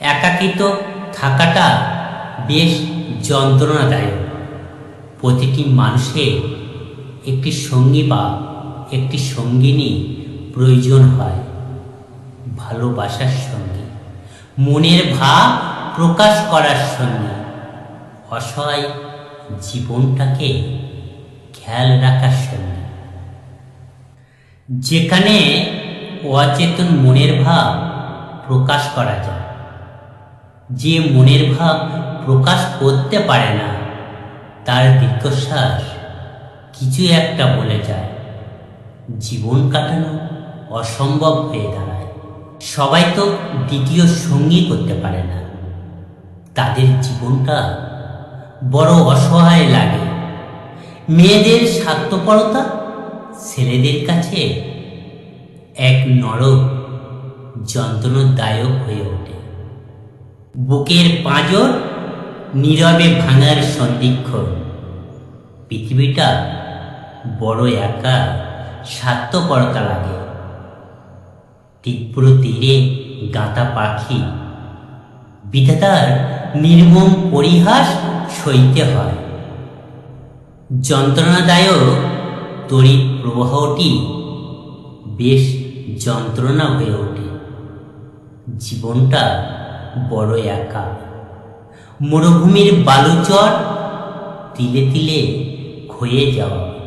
একাকিত থাকাটা বেশ যন্ত্রণাদায়ক। প্রতিটি মানুষের একটি সঙ্গী বা একটি সঙ্গিনী প্রয়োজন হয় ভালোবাসার সঙ্গে, মনের ভাব প্রকাশ করার সঙ্গে। অসহায় জীবনটাকে খেয়াল রাখার সঙ্গে। যেখানে অচেতন মনের ভাব প্রকাশ করা যায়। যে মনের ভাব প্রকাশ করতে পারে না, তার দীর্ঘশ্বাস কিছু একটা বলে যায়। জীবন কাটানো অসম্ভব হয়ে দাঁড়ায়। সবাই তো দ্বিতীয় সঙ্গী করতে পারে না। তাদের জীবনটা বড় অসহায় লাগে। মেয়েদের স্বার্থপরতা ছেলেদের কাছে এক নরক যন্ত্রণাদায়ক হয়ে ওঠে। বুকের পাঁজর নীরবে ভাঙার সন্দিক্ষণ পৃথিবীটা বড় একা, স্বার্থপরতা লাগে। তীব্র তীরে গাঁতা পাখি, বিধাতার নির্মম পরিহাস সইতে হয়। যন্ত্রণাদায়ক তড়িৎ প্রবাহটি বেশ যন্ত্রণা হয়ে ওঠে। জীবনটা বড় একা। মরুভূমির বালুচর তিলে তিলে ক্ষয়ে যাওয়া।